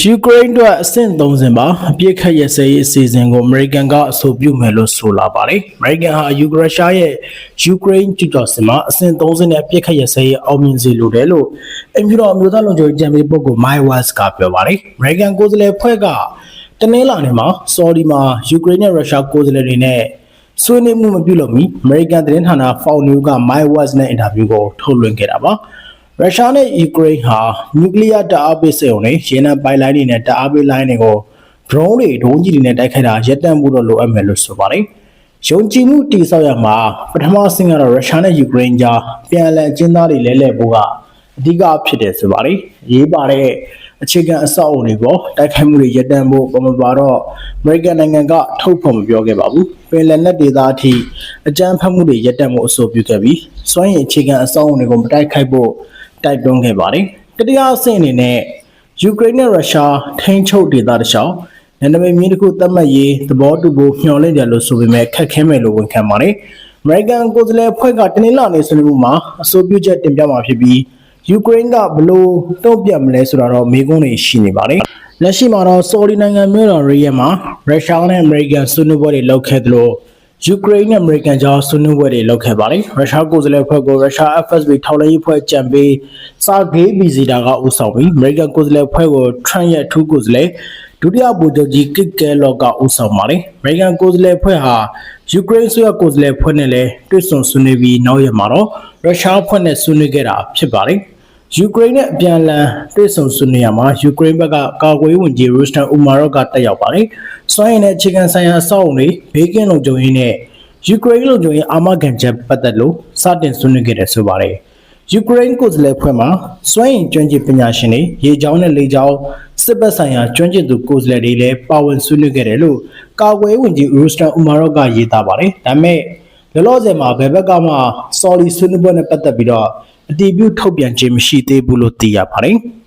ယူကရိန်းအတွက်အဆင့်30ပါအပြစ်ခတ်ရစဲရေးအစီအစဉ်ကိုအမေရိကန်ကအဆိုပြုမယ်လို့ဆိုလာပါတယ်။အမေရိကန်ဟာယူကရိန်းရဲ့ယူကရိန်းကျူးကျော်စစ်မှာအဆင့်30နဲ့အပြစ်ခတ်ရစဲရေးအောင်မြင်စေလိုတယ်လို့အင်ဖြူတော်အမျိုးသားလုံခြုံရေးကြံပေးပုဂ္ဂိုလ် My West ကပြောပါတယ်။အမေရိကန်ကိုယ်စားလှယ်ဖွဲ့ကတနင်္လာနေ့မှာဆော်ဒီမှာယူကရိန်းနဲ့ရုရှားကိုယ်စားလှယ်တွေနဲ့ဆွေးနွေးမှုမပြုလုပ်မီအမေရိကန်သတင်းဌာန Fox News က My West နဲ့အင်တာဗျူးကိုထုတ်လွှင့်ခဲ့တာပါ။ ရုရှားနဲ့ယူကရိန်းဟာနျူကလ িয়ার တအားပေးစက်ုံနဲ့ရေနံပိုက်လိုင်းတွေနဲ့တအားပေးလိုင်းတွေကို drone တွေဒုံးကြီးတွေနဲ့တိုက်ခိုက်တာရပ်တန့်မှုတော့လိုအပ်မယ်လို့ဆိုပါတယ်။ယုံကြည်မှုတည်ဆောက်ရမှာပထမအဆင့်ကတော့ရုရှားနဲ့ယူကရိန်းကြားပြန်လည်အကျဉ်းသားတွေလဲလှယ်ဖို့ကအဓိကဖြစ်တယ်ဆိုပါတယ်။ရေးပါတဲ့အခြေခံအဆောက်အအုံတွေပေါ်တိုက်ခိုက်မှုတွေရပ်တန့်ဖို့ပမပါတော့အမေရိကန်နိုင်ငံကထုတ်ဖော်မပြောခဲ့ပါဘူး။ပင်လယ်နက်ဒေသအထိအကြမ်းဖက်မှုတွေရပ်တန့်မှုအဆိုပြုခဲ့ပြီးစွမ်းရည်အခြေခံအဆောက်အအုံတွေကိုမတိုက်ခိုက်ဖို့ တိုက်တွန်းခဲ့ပါတယ်။တတိယအဆင့်အနေနဲ့ယူကရိန်းနဲ့ရုရှားထိန်းချုပ်ဒေသတစ်လျှောက်နယ်နိမိတ်မြင်းတစ်ခုသတ်မှတ်ရေးသဘောတူဖို့မျှော်လင့်တယ်လို့ဆိုပေမဲ့ခက်ခဲမယ်လို့ဝန်ခံပါတယ်။ American ကိုယ်စားလှယ်အဖွဲ့ကတနင်္လာနေ့ဆွေးနွေးမှုမှာအဆိုပြုချက်တင်ပြမှာဖြစ်ပြီးယူကရိန်းကဘလို့တုံ့ပြန်မလဲဆိုတာတော့မေးခွန်းတွေရှိနေပါတယ်။လက်ရှိမှာတော့ဆော်ဒီနိုင်ငံမြို့တော်ရီယက်မှာရုရှားနဲ့အမေရိကန်ဆွေးနွေးပွဲတွေလုပ်ခဲ့သလို ယူကရိန်းနဲ့အမေရိကန်ကြားဆွေးနွေးပွဲတွေလုပ်ခဲ့ပါတယ်။ရုရှားကိုယ်စားလှယ်အဖွဲ့ကိုရုရှား FSB ထောက်လှမ်းရေးအဖွဲ့ကြံပေးစာဂေးဘီဇီတာကဦးဆောင်ပြီးအမေရိကန်ကိုယ်စားလှယ်အဖွဲ့ကိုထရန့်ရဲ့အထူးကိုယ်စားလှယ်ဒုတိယဗိုလ်ချုပ်ကြီးကစ်ကဲလော့ကဦးဆောင်ပါတယ်။အမေရိကန်ကိုယ်စားလှယ်အဖွဲ့ဟာယူကရိန်းဆိုရကိုယ်စားလှယ်အဖွဲ့နဲ့လည်းတွေ့ဆုံဆွေးနွေးပြီးနောက်ရက်မှာတော့ရုရှားအဖွဲ့နဲ့ဆွေးနွေးခဲ့တာဖြစ်ပါတယ်။ ယူကရိန်းနဲ့အပြန်အလှန်တွေ့ဆုံဆွေးနွေးရမှာယူကရိန်းဘက်ကကာကွယ်ရေးဝန်ကြီးရူစတန်အူမာရော့ကတက်ရောက်ပါတယ်။စွမ်းရည်နဲ့အခြေခံဆိုင်ရာအဆောက်အုံတွေဘေးကင်းလုံခြုံရေးနဲ့ယူကရိန်းလုံခြုံရေးအာမခံချက်ပတ်သက်လို့စတင်ဆွေးနွေးခဲ့တယ်ဆိုပါတယ်။ယူကရိန်းကိုယ်စားလှယ်ဖွဲ့မှာစွမ်းရည်ကျွမ်းကျင်ပညာရှင်တွေရေချောင်းနဲ့လေချောင်းစစ်ဘက်ဆိုင်ရာကျွမ်းကျင်သူကိုယ်စားလှယ်တွေလည်းပါဝင်ဆွေးနွေးခဲ့တယ်လို့ကာကွယ်ရေးဝန်ကြီးရူစတန်အူမာရော့ကရေးသားပါတယ်။ဒါပေမဲ့လောလောဆယ်မှာဘယ်ဘက်ကမှစော်လီဆွေးနွေးပွဲနဲ့ပတ်သက်ပြီးတော့ အတီးပြုထုတ်ပြန်ခြင်းမရှိသေးဘူးလို့သိရပါတယ်။